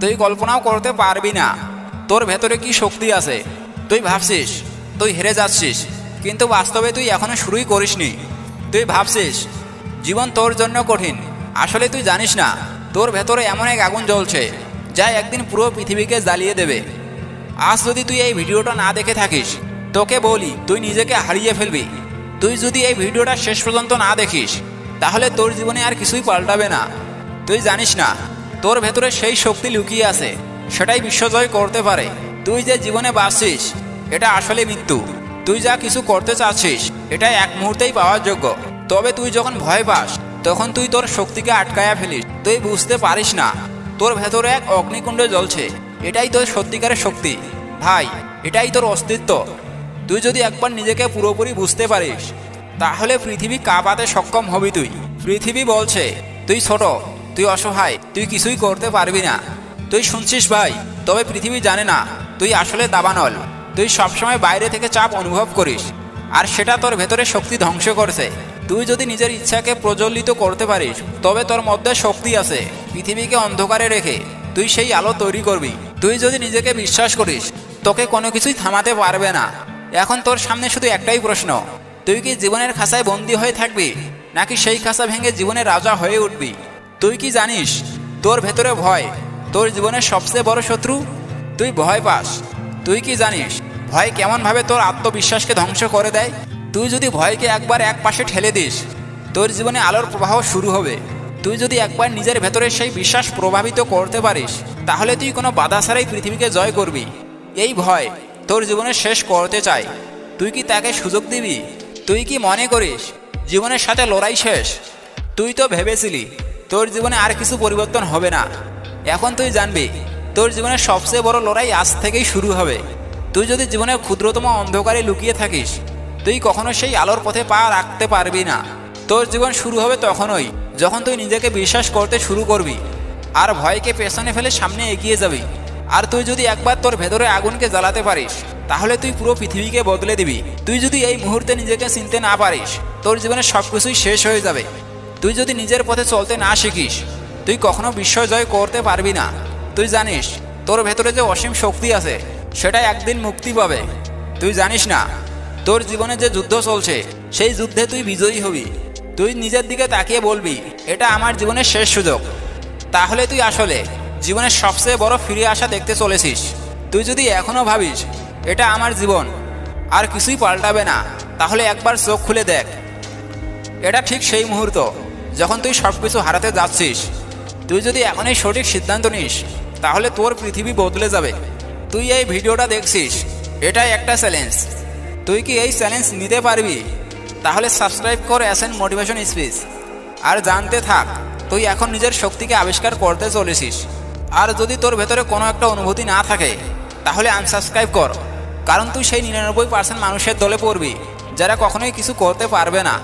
তুই কল্পনাও করতে পারবি না। তোর ভেতরে কি শক্তি আছে? তুই ভাবছিস, তুই হেরে যাচ্ছিস, কিন্তু বাস্তবে তুই এখনও শুরুই করিসনি। তুই ভাবছিস, জীবন তোর জন্য কঠিন। আসলে তুই জানিস না, তোর ভেতরে এমন এক আগুন জ্বলছে, যা একদিন পুরো পৃথিবীকে জ্বালিয়ে দেবে। আজ যদি তুই এই ভিডিওটা না দেখে থাকিস, তোকে বলি, তুই নিজেকে হারিয়ে ফেলবি। তুই যদি এই ভিডিওটা শেষ পর্যন্ত না দেখিস, তাহলে তোর জীবনে আর কিছুই পাল্টাবে না। তুই জানিস না তোর ভেতরে সেই শক্তি লুকিয়ে আছে, সেটাই বিশ্বজয় করতে পারে। তুই যে জীবনে বাঁচছিস, এটা আসলে মৃত্যু। তুই যা কিছু করতে চাচ্ছিস এটা এক মুহূর্তেই পাওয়ার যোগ্য। তবে তুই যখন ভয় পাস, তখন তুই তোর শক্তিকে আটকায়া ফেলিস। তুই বুঝতে পারিস না, তোর ভেতরে এক অগ্নিকুণ্ড জ্বলছে। এটাই তোর সত্যিকারের শক্তি। ভাই, এটাই তোর অস্তিত্ব। তুই যদি একবার নিজেকে পুরোপুরি বুঝতে পারিস, তাহলে পৃথিবী কাঁপাতে সক্ষম হবি তুই। পৃথিবী বলছে, তুই ছোট তুই অসহায়, তুই কিছুই করতে পারবি না। তুই শুনছিস ভাই, তবে পৃথিবী জানে না, তুই আসলে দাবানল। তুই সবসময় বাইরে থেকে চাপ অনুভব করিস, আর সেটা তোর ভেতরে শক্তি ধ্বংস করছে। তুই যদি নিজের ইচ্ছাকে প্রজ্বলিত করতে পারিস, তবে তোর মধ্যে শক্তি আছে, পৃথিবীকে অন্ধকারে রেখে। তুই সেই আলো তৈরি করবি। তুই যদি নিজেকে বিশ্বাস করিস, তোকে কোনো কিছুই থামাতে পারবে না। এখন তোর সামনে শুধু একটাই প্রশ্ন, তুই কি জীবনের খাঁচায় বন্দি হয়ে থাকবি, নাকি সেই খাঁচা ভেঙে জীবনের রাজা হয়ে উঠবি? তুই কি জানিস? তোর ভেতরে ভয়। তোর জীবনের সবচেয়ে বড় শত্রু? তুই ভয় পাস। তুই কি জানিস? ভয় কেমনভাবে তোর আত্মবিশ্বাসকে ধ্বংস করে দেয়? তুই যদি ভয়কে একবার এক পাশে ঠেলে দিস, তোর জীবনে আলোর প্রবাহ শুরু হবে। তুই যদি একবার নিজের ভেতরে সেই বিশ্বাস প্রভাবিত করতে পারিস, তাহলে তুই কোনো বাধা ছাড়াই পৃথিবীকে জয় করবি। এই ভয় তোর জীবনে শেষ করতে চায়। তুই কি তাকে সুযোগ দিবি? তুই কি মনে করিস, জীবনের সাথে লড়াই শেষ? তুই তো ভেবেছিলি তোর জীবনে আর কিছু পরিবর্তন হবে না। এখন তুই জানবি, তোর জীবনের সবচেয়ে বড় লড়াই আজ থেকেই শুরু হবে। তুই যদি জীবনের ক্ষুদ্রতম অন্ধকারে লুকিয়ে থাকিস, তুই কখনো সেই আলোর পথে পা রাখতে পারবি না। তোর জীবন শুরু হবে তখনই, যখন তুই নিজেকে বিশ্বাস করতে শুরু করবি, আর ভয়কে পেছনে ফেলে সামনে এগিয়ে যাবি। আর তুই যদি একবার তোর ভেতরে আগুনকে জ্বালাতে পারিস, তাহলে তুই পুরো পৃথিবীকে বদলে দিবি। তুই যদি এই মুহূর্তে নিজেকে চিনতে না পারিস, তোর জীবনে সব কিছুই শেষ হয়ে যাবে। তুই যদি নিজের পথে চলতে না শিখিস, তুই কখনো বিশ্বজয় করতে পারবি না। তুই জানিস, তোর ভেতরে যে অসীম শক্তি আছে, সেটা একদিন মুক্তি পাবে। তুই জানিস না, তোর জীবনে যে যুদ্ধ চলছে, সেই যুদ্ধে তুই বিজয়ী হবি। তুই নিজের দিকে তাকিয়ে বলবি, এটা আমার জীবনের শেষ সুযোগ। তাহলে তুই আসলে জীবনের সবচেয়ে বড় ফিরে আসা দেখতে চলেছিস। তুই যদি এখনও ভাবিস, এটা আমার জীবন, আর কিছুই পাল্টাবে না, তাহলে একবার চোখ খুলে দেখ। এটা ঠিক সেই মুহূর্ত। যখন তুই সব কিছু হারাতে যাচ্ছিস, তুই যদি এখনই সঠিক সিদ্ধান্ত নিস, তাহলে তোর পৃথিবী বদলে যাবে। তুই এই ভিডিওটা দেখছিস, এটাই একটা চ্যালেঞ্জ। তুই কি এই চ্যালেঞ্জ নিতে পারবি? তাহলে সাবস্ক্রাইব কর অ্যাসেন্ট মোটিভেশন স্পিচ। আর জানতে থাক, তুই এখন নিজের শক্তিকে আবিষ্কার করতে চলেছিস। আর যদি তোর ভেতরে কোনো একটা অনুভূতি না থাকে, তাহলে আনসাবস্ক্রাইব কর। কারণ তুই সেই নিরানব্বই পার্সেন্ট মানুষের দলে পড়বি, যারা কখনোই কিছু করতে পারবে না।